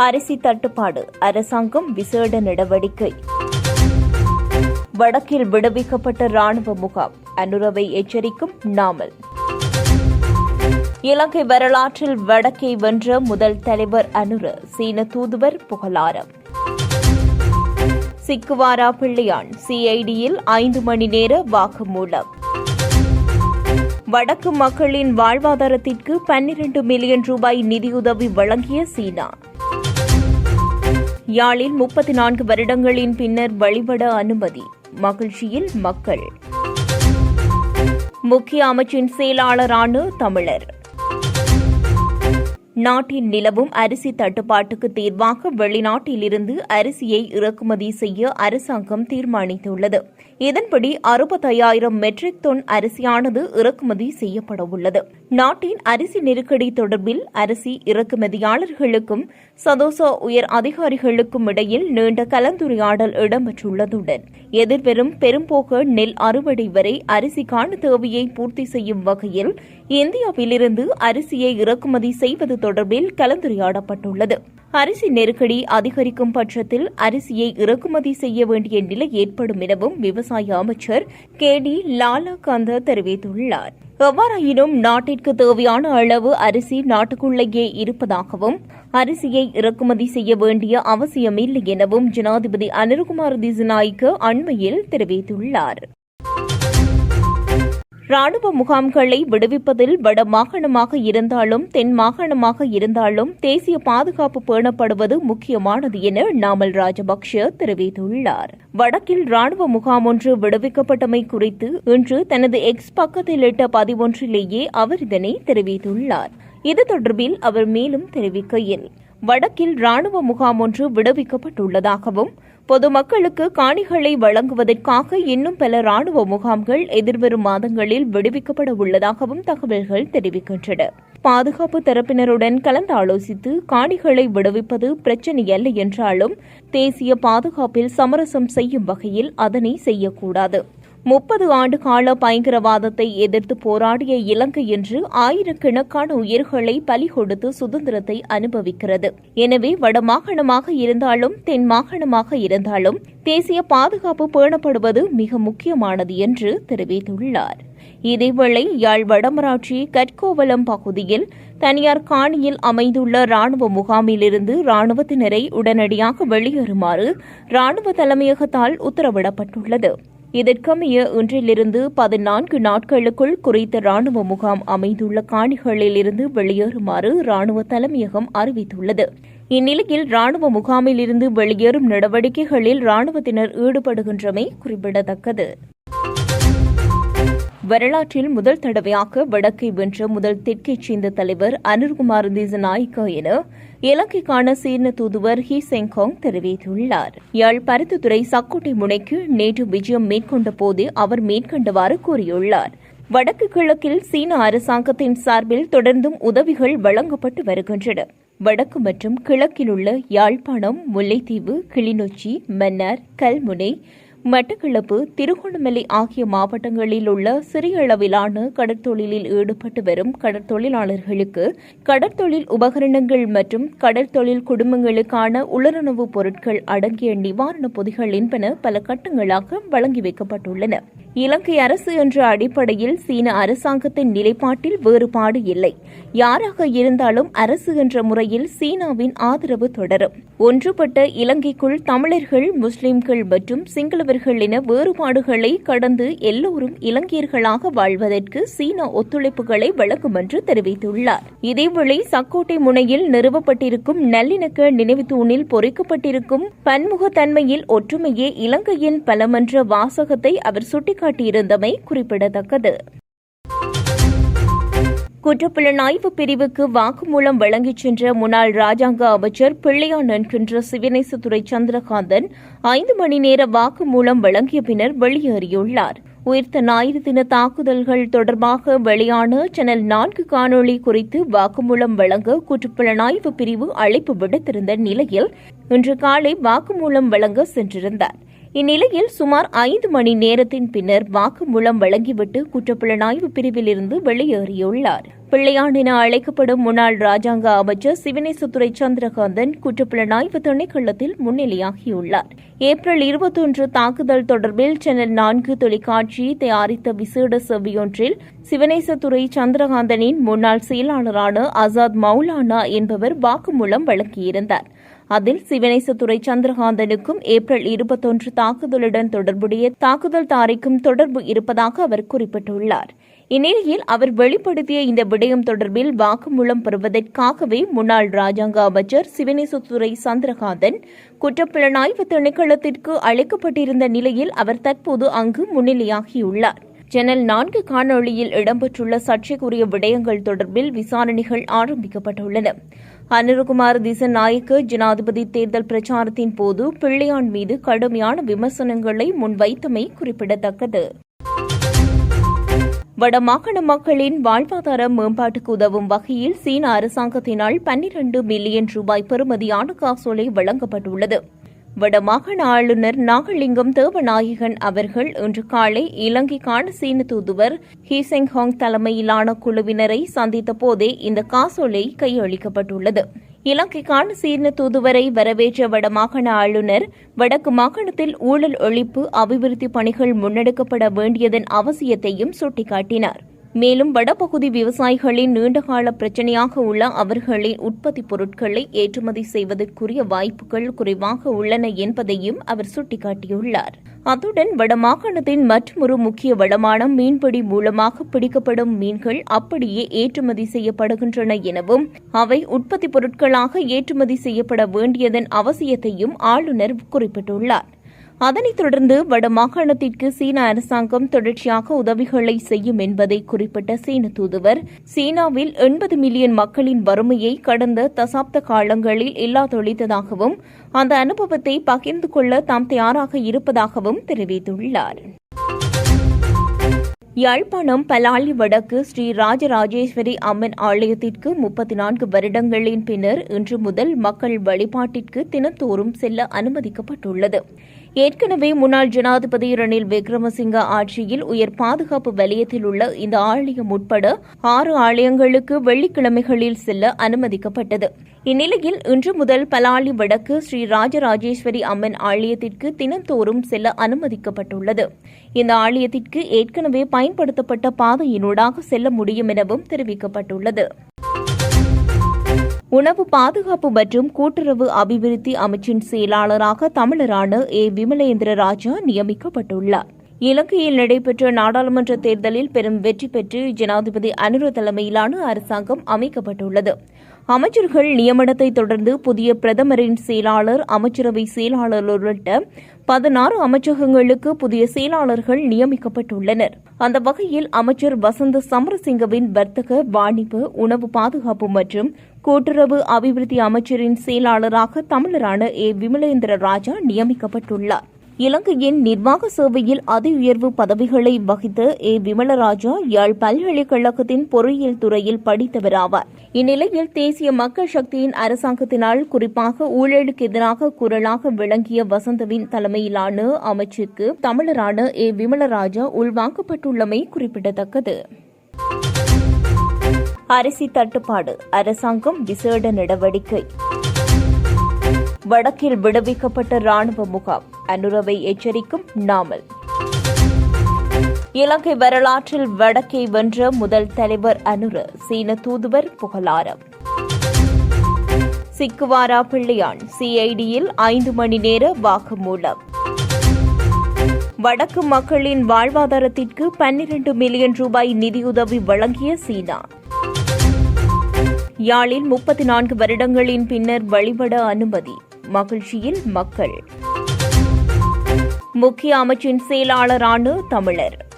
அரிசி தட்டுப்பாடு. அரசாங்கம் விசேட நடவடிக்கை. வடக்கில் விடுவிக்கப்பட்ட ராணுவ முகாம். அனுரவை எச்சரிக்கும் நாமல். இலங்கை வரலாற்றில் வடக்கை வென்ற முதல் தலைவர் அனுர சீன தூதுவர் புகழாரம். சிக்குவாரா பிள்ளையான் சிஐடியில் ஐந்து மணி நேர வாக்குமூலம். வடக்கு மக்களின் வாழ்வாதாரத்திற்கு பன்னிரண்டு மில்லியன் ரூபாய் நிதியுதவி வழங்கிய சீனா. யாழில் முப்பத்தி நான்கு வருடங்களின் பின்னர் வழிபட அனுமதி. மகிழ்ச்சியில் மக்கள். முக்கிய அமைச்சின் செயலாளரான தமிழர். நாட்டில் நிலவும் அரிசி தட்டுப்பாட்டுக்கு தீர்வாக வெளிநாட்டிலிருந்து அரிசியை இறக்குமதி செய்ய அரசாங்கம் தீர்மானித்துள்ளது. இதன்படி அறுபத்தையாயிரம் மெட்ரிக் டன் அரிசியானது இறக்குமதி செய்யப்படவுள்ளது. நாட்டின் அரிசி நெருக்கடி தொடர்பில் அரிசி இறக்குமதியாளர்களுக்கும் சதோச உயர் அதிகாரிகளுக்கும் இடையில் நீண்ட கலந்துரையாடல் இடம்பெற்றுள்ளதுடன் எதிர்வரும் பெரும்போக நெல் அறுவடை வரை அரிசிக்கான தேவையை பூர்த்தி செய்யும் வகையில் இந்தியாவிலிருந்து அரிசியை இறக்குமதி செய்வது தொடர்பில் கலந்துரையாடப்பட்டுள்ளது. அரிசி நெருக்கடி அதிகரிக்கும் பட்சத்தில் அரிசியை இறக்குமதி செய்ய வேண்டிய நிலை ஏற்படும் எனவும் விவசாய அமைச்சர் கே டி லாலாகாந்த தெரிவித்துள்ளார். எவ்வாறாயினும் நாட்டிற்கு தேவையான அளவு அரிசி நாட்டுக்குள்ளேயே இருப்பதாகவும் அரிசியை இறக்குமதி செய்ய வேண்டிய அவசியமில்லை எனவும் ஜனாதிபதி அனில்குமார் திசுநாய்க்கு அண்மையில் தெரிவித்துள்ளார். ராணுவ முகாம்களை விடுவிப்பதில் வட மாகாணமாக இருந்தாலும் தென் மாகாணமாக இருந்தாலும் தேசிய பாதுகாப்பு பேணப்படுவது முக்கியமானது என நாமல் ராஜபக்ஷ தெரிவித்துள்ளார். வடக்கில் ராணுவ முகாம் ஒன்று விடுவிக்கப்பட்டமை குறித்து இன்று தனது எக்ஸ் பக்கத்தில் இட்ட பதிவொன்றிலேயே அவர் இதனை தெரிவித்துள்ளார். இது தொடர்பில் அவர் மேலும் தெரிவிக்கையில் வடக்கில் ராணுவ முகாம் ஒன்று விடுவிக்கப்பட்டுள்ளதாகவும் பொதுமக்களுக்கு காணிகளை வழங்குவதற்காக இன்னும் பல ராணுவ முகாம்கள் எதிர்வரும் மாதங்களில் விடுவிக்கப்பட உள்ளதாகவும் தகவல்கள் தெரிவிக்கின்றன. பாதுகாப்பு தரப்பினருடன் கலந்தாலோசித்து காணிகளை விடுவிப்பது பிரச்சினையல்ல என்றாலும் தேசிய பாதுகாப்பில் சமரசம் செய்யும் வகையில் அதனை செய்யக்கூடாது. முப்பது ஆண்டு கால பயங்கரவாதத்தை எதிர்த்து போராடிய இலங்கை என்று ஆயிரக்கணக்கான உயிர்களை பலி கொடுத்து சுதந்திரத்தை அனுபவிக்கிறது. எனவே வடமாகாணமாக இருந்தாலும் தென் மாகாணமாக இருந்தாலும் தேசிய பாதுகாப்பு பேணப்படுவது மிக முக்கியமானது என்று தெரிவித்துள்ளார். இதேவேளை யாழ் வடமராட்சி கட்கோவலம் பகுதியில் தனியார் காணியில் அமைந்துள்ள ராணுவ முகாமிலிருந்து ராணுவத்தினரை உடனடியாக வெளியேறுமாறு ராணுவ தலைமையகத்தால் உத்தரவிடப்பட்டுள்ளது. இதற்கமைய இன்றிலிருந்து பதினான்கு நாட்களுக்குள் குறித்த ராணுவ முகாம் அமைந்துள்ள காணிகளில் இருந்து வெளியேறுமாறு ராணுவ தலைமையகம் அறிவித்துள்ளது. இந்நிலையில் ராணுவ முகாமிலிருந்து வெளியேறும் நடவடிக்கைகளில் ராணுவத்தினர் ஈடுபடுகின்றமை குறிப்பிடத்தக்கது. வரலாற்றில் முதல் தடவையாக வடக்கை வென்ற முதல் தெற்கைச் சேர்ந்த தலைவர் அனுர்குமார் திசநாயக்க என இலங்கைக்கான சீன தூதுவர் ஹி செங்காங் தெரிவித்துள்ளார். யாழ் பருத்துத்துறை சக்கோட்டை முனைக்கு நேற்று விஜயம் மேற்கொண்ட போது அவர் மேற்கண்டவாறு கூறியுள்ளார். வடக்கு கிழக்கில் சீன அரசாங்கத்தின் சார்பில் தொடர்ந்தும் உதவிகள் வழங்கப்பட்டு வருகின்றன. வடக்கு மற்றும் கிழக்கில் உள்ள யாழ்ப்பாணம் முல்லைத்தீவு கிளிநொச்சி மன்னார் கல்முனை மட்டக்களப்பு திருகோணமலை ஆகிய மாவட்டங்களில் உள்ள சிறிய அளவிலான கடற்தொழிலில் ஈடுபட்டு வரும் கடற்தொழிலாளர்களுக்கு கடற்தொழில் உபகரணங்கள் மற்றும் கடற்தொழில் குடும்பங்களுக்கான உலருணவுப் பொருட்கள் அடங்கிய நிவாரணப் பொதிகள் என்பன பல கட்டங்களாக வழங்கி வைக்கப்பட்டுள்ளன. இலங்கை அரசு என்ற அடிப்படையில் சீன அரசாங்கத்தின் நிலைப்பாட்டில் வேறுபாடு இல்லை. யாராக இருந்தாலும் அரசு என்ற முறையில் சீனாவின் ஆதரவு தொடரும். ஒன்றுபட்ட இலங்கைக்குள் தமிழர்கள் முஸ்லிம்கள் மற்றும் சிங்களவர்கள் என வேறுபாடுகளை கடந்து எல்லோரும் இலங்கையர்களாக வாழ்வதற்கு சீனா ஒத்துழைப்புகளை வழங்கும் என்று தெரிவித்துள்ளார். இதேவேளை சக்கோட்டை முனையில் நிறுவப்பட்டிருக்கும் நல்லிணக்க நினைவு தூணில் பொறிக்கப்பட்டிருக்கும் பன்முகத்தன்மையில் ஒற்றுமையே இலங்கையின் பலமன்ற வாசகத்தை அவர் சுட்டிக்காட்டியிருந்தமை குறிப்பிடத்தக்கது. குற்றப்புலனாய்வு பிரிவுக்கு வாக்குமூலம் வழங்கிச் சென்ற முன்னாள் ராஜாங்க அமைச்சர் பிள்ளையான் என்கின்ற சிவநேசத்துறை சந்திரகாந்தன் ஐந்து மணி நேர வாக்குமூலம் வழங்கிய பின்னர் வெளியேறியுள்ளார். உயிர்த்த ஞாயிறு தின தாக்குதல்கள் தொடர்பாக வெளியான சேனல் நான்கு காணொளி குறித்து வாக்குமூலம் வழங்க குற்றப்புலனாய்வு பிரிவு அழைப்பு விடுத்திருந்த நிலையில் இன்று காலை வாக்குமூலம் வழங்க சென்றிருந்தார். இந்நிலையில் சுமார் ஐந்து மணி நேரத்தின் பின்னர் வாக்குமூலம் வழங்கிவிட்டு குற்றப்புலனாய்வு பிரிவிலிருந்து வெளியேறியுள்ளார். பிள்ளையான் என அழைக்கப்படும் முன்னாள் ராஜாங்க அமைச்சர் சிவனேசத்துறை சந்திரகாந்தன் குற்றப்புலனாய்வு திணைக்களத்தில் முன்னிலையாகியுள்ளார். ஏப்ரல் இருபத்தொன்று தாக்குதல் தொடர்பில் சேனல் நான்கு தொலைக்காட்சி தயாரித்த விசேட செவ்வியொன்றில் சிவனேசத்துறை சந்திரகாந்தனின் முன்னாள் செயலாளரான ஆசாத் மௌலானா என்பவர் வாக்குமூலம் வழங்கியிருந்தார். அதில் சிவனேசத்துறை சந்திரகாந்தனுக்கும் ஏப்ரல் இருபத்தொன்று தாக்குதலுடன் தொடர்புடைய தாக்குதல் தாரிக்கும் தொடர்பு இருப்பதாக அவர் குறிப்பிட்டுள்ளார். இந்நிலையில் அவர் வெளிப்படுத்திய இந்த விடயம் தொடர்பில் வாக்குமூலம் பெறுவதற்காகவே முன்னாள் ராஜாங்க அமைச்சர் சிவனேசத்துறை சந்திரகாந்தன் குற்றப்புலனாய்வு திணைக்களத்திற்கு அழைக்கப்பட்டிருந்த நிலையில் அவர் தற்போது அங்கு முன்னிலையாகியுள்ளார். சேனல் நான்கு காணொளியில் இடம்பெற்றுள்ள சர்ச்சைக்குரிய விடயங்கள் தொடர்பில் விசாரணைகள் ஆரம்பிக்கப்பட்டுள்ளன. அனிருகுமார் திசநாயக்க ஜனாதிபதி தேர்தல் பிரச்சாரத்தின் போது பிள்ளையான் மீது கடுமையான விமர்சனங்களை முன்வைத்தமை குறிப்பிடத்தக்கது. வடமாகாண மக்களின் வாழ்வாதார மேம்பாட்டுக்கு உதவும் வகையில் சீன அரசாங்கத்தினால் பன்னிரண்டு மில்லியன் ரூபாய் பெறுமதியான காசோலை வழங்கப்பட்டுள்ளது. வடமாகாண ஆளுநர் நாகலிங்கம் தேவநாயகன் அவர்கள் இன்று காலை இலங்கைக்கான சீன தூதுவர் ஹீசெங் ஹாங் தலைமையிலான குழுவினரை சந்தித்த போதே இந்த காசோலை கையளிக்கப்பட்டுள்ளது. இலங்கைக்கான சீன தூதுவரை வரவேற்ற வடமாகாண ஆளுநர் வடக்கு மாகாணத்தில் ஊழல் ஒழிப்பு அபிவிருத்தி பணிகள் முன்னெடுக்கப்பட வேண்டியதன் அவசியத்தையும் சுட்டிக்காட்டினார். மேலும் வடபகுதி விவசாயிகளின் நீண்டகால பிரச்சினையாக உள்ள அவர்களின் உற்பத்தி பொருட்களை ஏற்றுமதி செய்வதற்குரிய வாய்ப்புகள் குறைவாக உள்ளன என்பதையும் அவர் சுட்டிக்காட்டியுள்ளார். அத்துடன் வடமாகாணத்தின் மற்றொரு முக்கிய வளமான மீன்பிடி மூலமாக பிடிக்கப்படும் மீன்கள் அப்படியே ஏற்றுமதி செய்யப்படுகின்றன எனவும் அவை உற்பத்தி பொருட்களாக ஏற்றுமதி செய்யப்பட வேண்டியதன் அவசியத்தையும் ஆளுநர் குறிப்பிட்டுள்ளார். அதனைத் தொடர்ந்து வடமாகாணத்திற்கு சீன அரசாங்கம் தொடர்ச்சியாக உதவிகளை செய்யும் என்பதை குறிப்பிட்ட சீன தூதுவர் சீனாவில் எண்பது மில்லியன் மக்களின் வறுமையை கடந்த தசாப்த காலங்களில் இல்லாதொழித்ததாகவும் அந்த அனுபவத்தை பகிர்ந்து கொள்ள தாம் தயாராக இருப்பதாகவும் தெரிவித்துள்ளார். யாழ்ப்பாணம் பலாலி வடக்கு ஸ்ரீ ராஜராஜேஸ்வரி அம்மன் ஆலயத்திற்கு முப்பத்தி நான்கு வருடங்களின் பின்னர் இன்று முதல் மக்கள் வழிபாட்டிற்கு தினத்தோறும் செல்ல அனுமதிக்கப்பட்டுள்ளது. ஏற்கனவே முன்னாள் ஜனாதிபதி ரணில் விக்ரமசிங்க ஆட்சியில் உயர் பாதுகாப்பு வலயத்தில் உள்ள இந்த ஆலயம் உட்பட ஆறு ஆலயங்களுக்கு வெள்ளிக்கிழமைகளில் செல்ல அனுமதிக்கப்பட்டது. இந்நிலையில் இன்று முதல் பலாலி வடக்கு ஸ்ரீ ராஜராஜேஸ்வரி அம்மன் ஆலயத்திற்கு தினந்தோறும் செல்ல அனுமதிக்கப்பட்டுள்ளது. இந்த ஆலயத்திற்கு ஏற்கனவே பயன்படுத்தப்பட்ட பாதையினூடாக செல்ல முடியும் எனவும் தெரிவிக்கப்பட்டுள்ளது. உணவு பாதுகாப்பு மற்றும் கூட்டுறவு அபிவிருத்தி அமைச்சின் செயலாளராக தமிழரான ஏ. விமலேந்திர ராஜா நியமிக்கப்பட்டுள்ளார். இலங்கையில் நடைபெற்ற நாடாளுமன்ற தேர்தலில் பெரும் வெற்றி பெற்று ஜனாதிபதி அனுர தலைமையிலான அரசாங்கம் அமைக்கப்பட்டுள்ளது. அமைச்சர்கள் நியமனத்தை தொடர்ந்து புதிய பிரதமரின் செயலாளர் அமைச்சரவை செயலாளர் உள்ளிட்ட பதினாறு அமைச்சகங்களுக்கு புதிய செயலாளர்கள் நியமிக்கப்பட்டுள்ளனர். அந்த வகையில் அமைச்சர் வசந்த சமரசிங்கவின் வர்த்தக வாணிப்பு உணவு பாதுகாப்பு மற்றும் கூட்டுறவு அபிவிருத்தி அமைச்சரின் செயலாளராக தமிழரான ஏ. விமலேந்திர ராஜா நியமிக்கப்பட்டுள்ளார். இலங்கையின் நிர்வாக சேவையில் அதி உயர்வு பதவிகளை வகித்த ஏ. விமலராஜா யாழ் பல்கலைக்கழகத்தின் பொறியியல் துறையில் படித்தவராவார். இந்நிலையில் தேசிய மக்கள் சக்தியின் அரசாங்கத்தினால் குறிப்பாக ஊழலுக்கு எதிராக குரலாக விளங்கிய வசந்தவின் தலைமையிலான அமைச்சுக்கு தமிழரான ஏ. விமலராஜா உள்வாங்கப்பட்டுள்ளமை குறிப்பிடத்தக்கது. அரிசி தட்டுப்பாடு. அரசாங்கம் விசேட நடவடிக்கை. வடக்கில் விடுவிக்கப்பட்ட ராணுவ முகாம். அனுரவை எச்சரிக்கும் நாமல். இலங்கை வரலாற்றில் வடக்கை வென்ற முதல் தலைவர் அனுர சீன தூதுவர் புகழாரம். சிக்குவாரா பிள்ளையான் சிஐடியில் ஐந்து மணி நேர வாக்குமூலம். வடக்கு மக்களின் வாழ்வாதாரத்திற்கு பன்னிரண்டு மில்லியன் ரூபாய் நிதியுதவி வழங்கிய சீனா. யாழில் முப்பத்தி நான்கு வருடங்களின் பின்னர் வழிபட அனுமதி. மகிழ்ச்சியில் மக்கள். முக்கிய அமைச்சின் செயலாளரான தமிழர்.